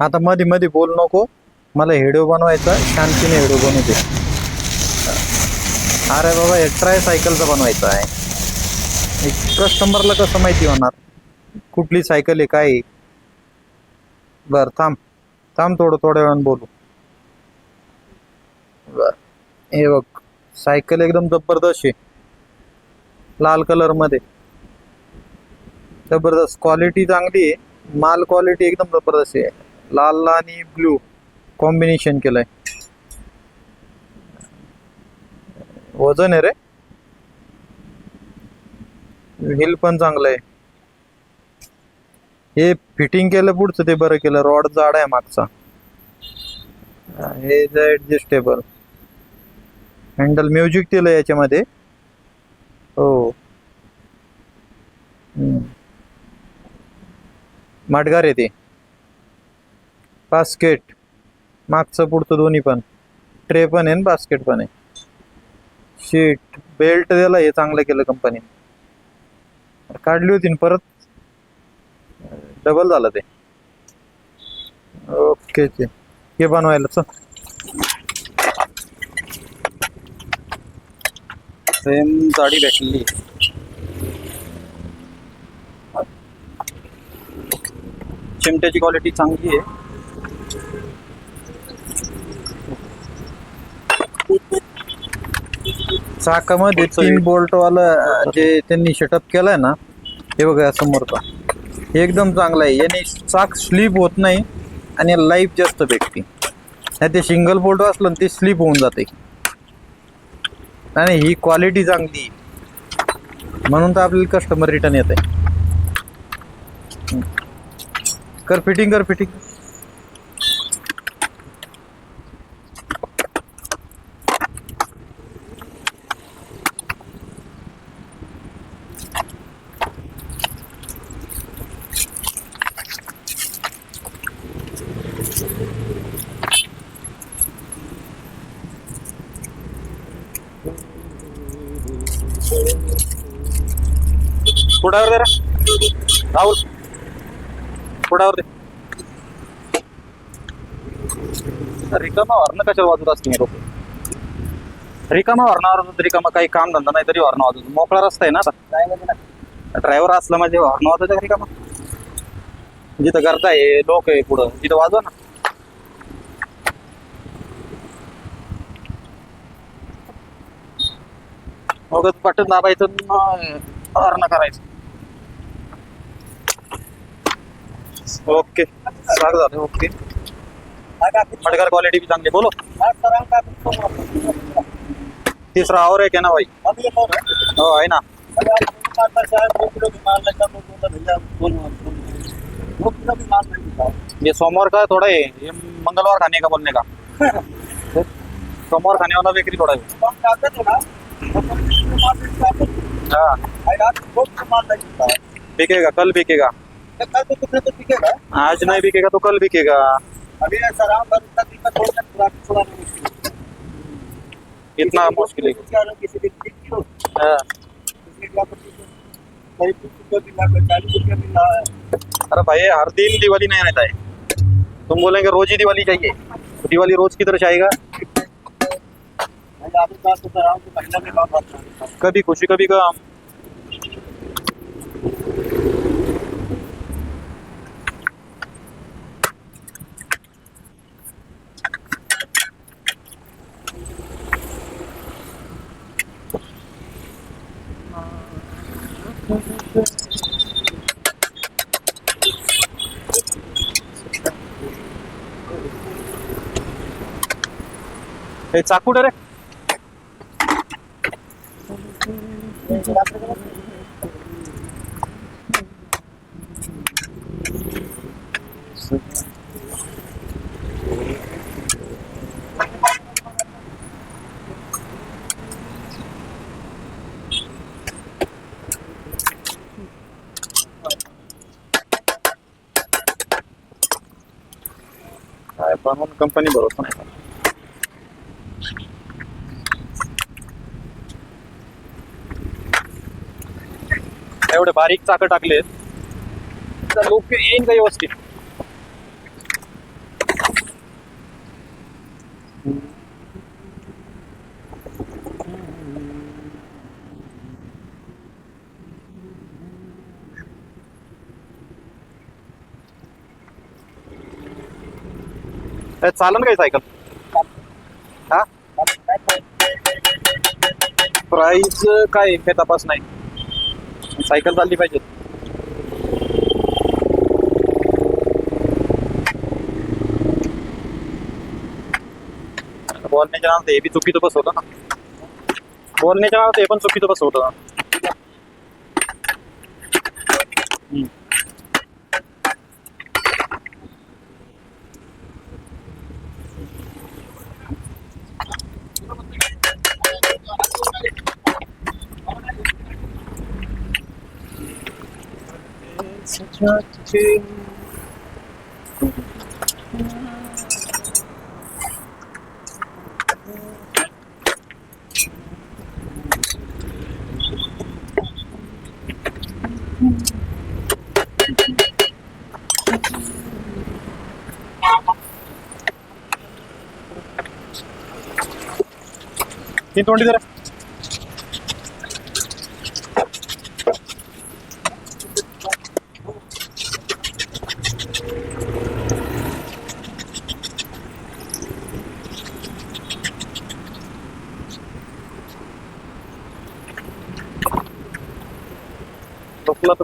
आता मध्ये मध्ये बोल नको. मला व्हिडिओ बनवायचा शांतीने व्हिडिओ बनवू दे. अरे बाबा हे ट्राय सायकलचा बनवायचा आहे. कस्टमरला कसं माहिती होणार? कुठली सायकल आहे काय बर थांब. थांब थोडं थोड्या वेळानं बोलू. बर. हे बघ सायकल एकदम जबरदस्त आहे. लाल कलरमध्ये जबरदस्त. क्वालिटी चांगली आहे. माल क्वालिटी एकदम जबरदस्त आहे. लाल आणि ब्लू कॉम्बिनेशन केलंय. वजन आहे रे. हिल पण चांगलं आहे हे फिटिंग केलं पुढचं ते बरं केलं. रॉड जाड आहे मागचा. हे हे ॲडजस्टेबल हँडल म्युझिक दिलं याच्यामध्ये. हो. हम्म. माडगार आहे ते. बास्केट. मागचं पुढचं दोन्ही पण. ट्रे पण आहे बास्केट पण आहे. शीट बेल्ट दिला हे चांगलं केलं कंपनी काढली होती न परत डबल झालं ते. ओके ते. हे बनवायला चल. सेम जाडी भेटली. चिमट्याची क्वालिटी चांगली आहे. चाकामध्ये तीन बोल्ट वाला जे त्यांनी सेटअप केलाय ना हे बघा समोरचा. एकदम चांगलं आहे. याने चाक स्लिप होत नाही आणि लाईफ जास्त भेटते. नाही ते सिंगल बोल्ट असलं ना ते स्लिप होऊन जाते. आणि ही क्वालिटी चांगली. म्हणून तर आपल्याला कस्टमर रिटर्न येत आहे कर फिटिंग कर फिटिंग पुढावर जरा राहुल. पुढावर दे. रिकामा हॉर्न कशाला वाजवत असते लोक? रिकामा हॉर्नावर रिकामा काही काम धंदा नाही तरी हॉर्न वाजवतो. मोकळा रस्ता आहे ना आता. ड्रायव्हर असला म्हणजे हॉर्न वाजवायचा का रिकामा? जिथं करताय लोक आहे पुढं तिथं वाजवा ना. मग बटन दाबायचं हॉर्न करायचं. ओके। साग झालं ओके। मडगार क्वालिटी भी चांगली बोलो। तिसरा और एक है ना भाई? हो आहे ना? ये सोमवार का थोड़ा है ये मंगलवार खाने का बोलने का। सोमवार खाने वाला बेकरी थोड़ा है। हाँ। बिकेगा, कल बिकेगा। आज नहीं बिकेगा तो कल बिकेगा। इतना मुश्किल हाँ। है। अरे भाई हर दिन दिवाली नहीं रहता है तुम बोलेंगे रोज ही दिवाली चाहिए। तो दिवाली रोज की तरह आएगा कभी खुशी कभी काम हे चाकू रे. काय बनवून कंपनी भरोसा एवढे बारीक चाकं टाकलेत तर लोक येईन का व्यवस्थित? चालन काय सायकल? हा? प्राईस काय हे तपास नाही. सायकल चालली पाहिजे. बोलण्याच्या नावात हे बी चुकीचं बसवलं ना. बोलण्याच्या नावात हे पण चुकीचं बसवलं. ना हम्म. तीन तोंडी जरा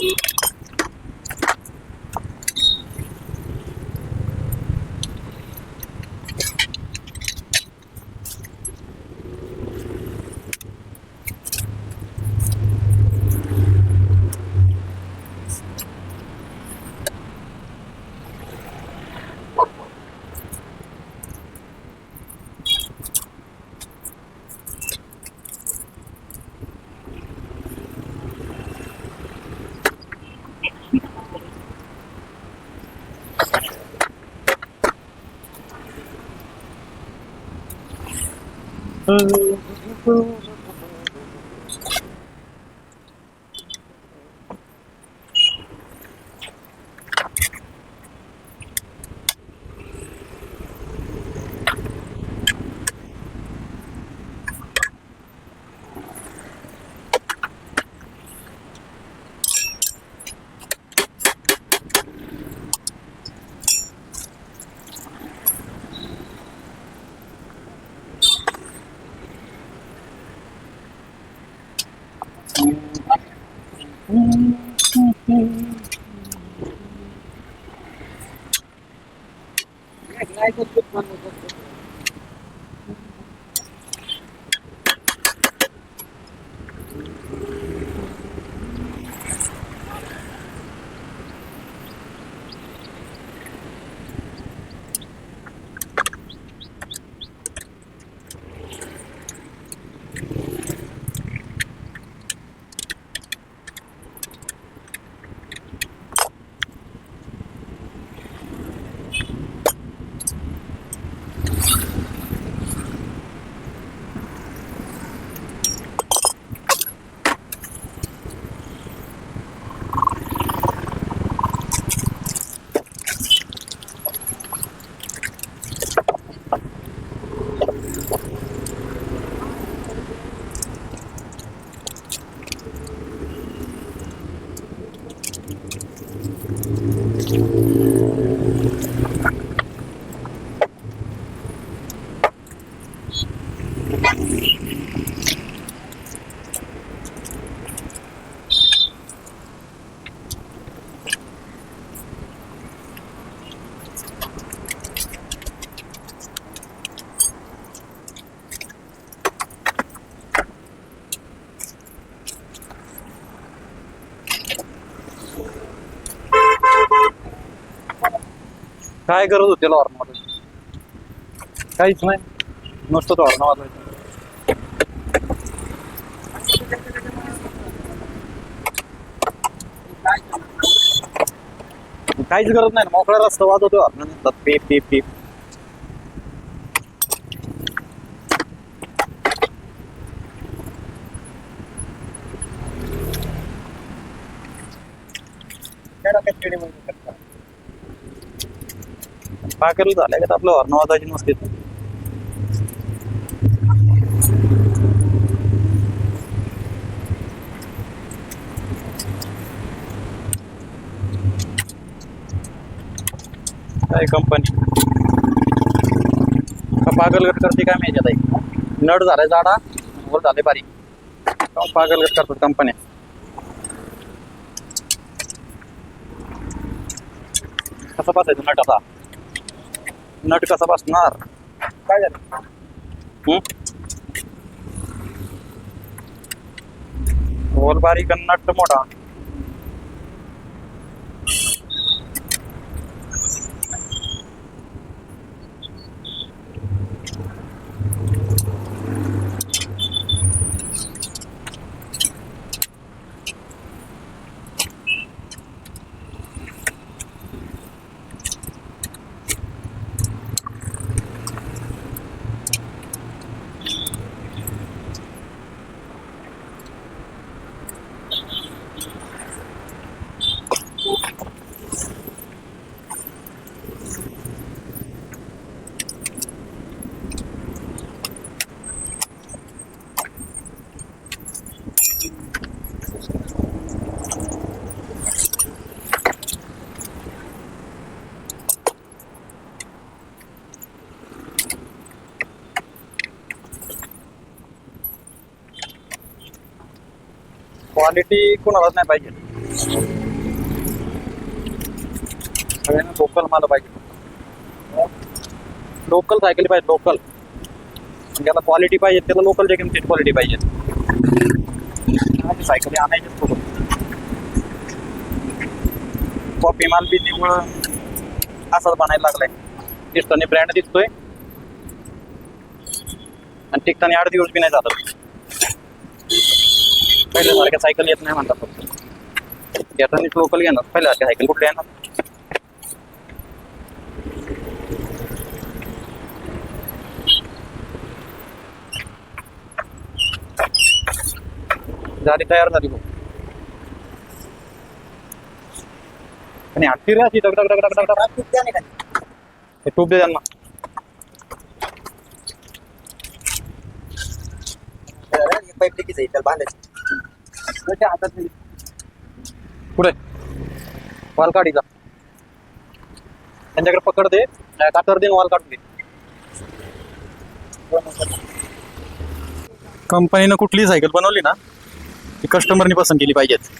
week. Oh. Michael took one with us. काय गरज होती त्याला हॉर्न वाजवायची काहीच नाही. नुसतं तो हॉर्न वाजवायचं काहीच गरज नाही. मोकळा रस्ता वाजवतो हॉर्न नसतात पीप पीप पीप पाकल झालं का आपलं हॉर्न वाजवायची नसते? काय कंपनी का पागलगट करते काय माहिती आता नट झालाय जाडा वर झाले बारीक. पागल पागलगट करतात कंपन्या कसं बसायचं नट आता? नट कसा बसणार? काय झालं? हम्म? बारीक नट मोठा. क्वालिटी कोणालाच नाही पाहिजे. सगळ्यांना लोकल माल पाहिजे. लोकल सायकल पाहिजे लोकल ज्याला क्वालिटी पाहिजे त्याला लोकलच्या किमतीत क्वालिटी पाहिजे. सायकली आणायचीच सोबत कॉपी माल बिनीमुळं असाच बनायला लागलाय. दिसताना ब्रँड दिसतोय. आणि टिकताना आठ दिवस बी नाही जातात पहिल्या सारख्या सायकल येत नाही म्हणतात. फक्त येतानीच लोकल घेणार. पहिल्या सारख्या सायकल कुठल्या येणार? झाली तयार झाली बघ. आणि हत्ती रे अशी डग डग डग डग डग डग. हे टूप दे त्यांना. पाईप लिकीच आहे कुठे बांधायचं हातात पुढे. वाल काढीचा त्यांच्याकडे पकड दे नाही, कातर दे वाल काढून दे कंपनीनं कुठलीही सायकल बनवली ना ती कस्टमरनी पसंत केली पाहिजेत.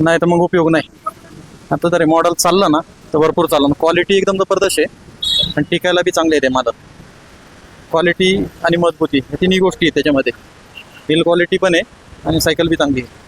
नाही तर मग उपयोग नाही. आता तरी मॉडेल चाललं ना तर भरपूर चाललं. क्वालिटी एकदम जबरदस्त आहे. आणि टिकायला बी चांगले आहे ते माझं क्वालिटी आणि मजबूती ह्या तिन्ही गोष्टी आहेत त्याच्यामध्ये. बिल क्वालिटी पण आहे. आणि सायकल बी चांगली आहे.